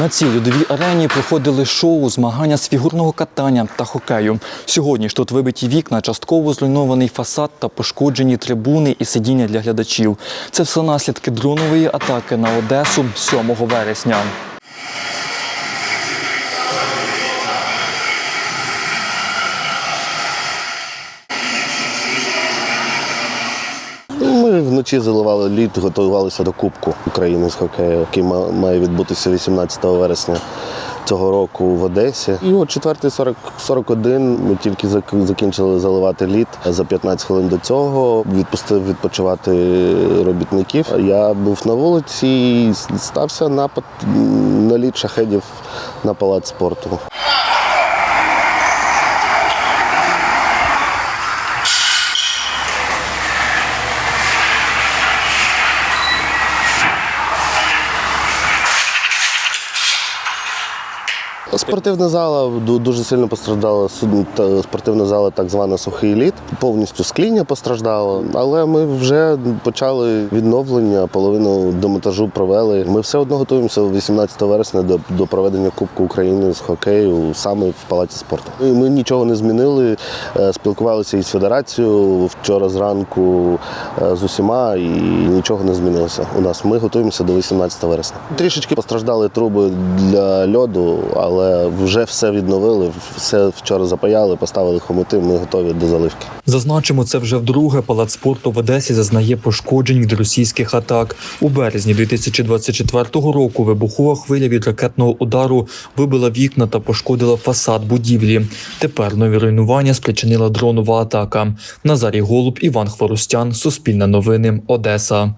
На цій льодовій арені проходили шоу, змагання з фігурного катання та хокею. Сьогодні ж тут вибиті вікна, частково зруйнований фасад та пошкоджені трибуни і сидіння для глядачів. Це все наслідки дронової атаки на Одесу 7 вересня. Ми вночі заливали лід, готувалися до Кубку України з хокею, який має відбутися 18 вересня цього року в Одесі. І о 4.41 ми тільки закінчили заливати лід. За 15 хвилин до цього відпустив відпочивати робітників. Я був на вулиці і стався напад на лід шахедів на палац спорту. Спортивна зала дуже сильно постраждала. Спортивна зала, так звана сухий лід. Повністю скління постраждало. Але ми вже почали відновлення, половину демонтажу провели. Ми все одно готуємося 18 вересня до, до проведення Кубку України з хокею саме в палаці спорту. І Ми нічого не змінили. е, Спілкувалися із федерацією вчора зранку е, з усіма, і нічого не змінилося. У нас ми готуємося до 18 вересня. Трішечки постраждали труби для льоду, але вже все відновили. Все вчора запаяли, поставили хомути. Ми готові до заливки. Зазначимо, це вже вдруге палац спорту в Одесі зазнає пошкоджень від російських атак. У березні 2024 року вибухова хвиля від ракетного удару вибила вікна та пошкодила фасад будівлі. Тепер нові руйнування спричинила дронова атака. Назарій Голуб, Іван Хворостян, Суспільне новини, Одеса.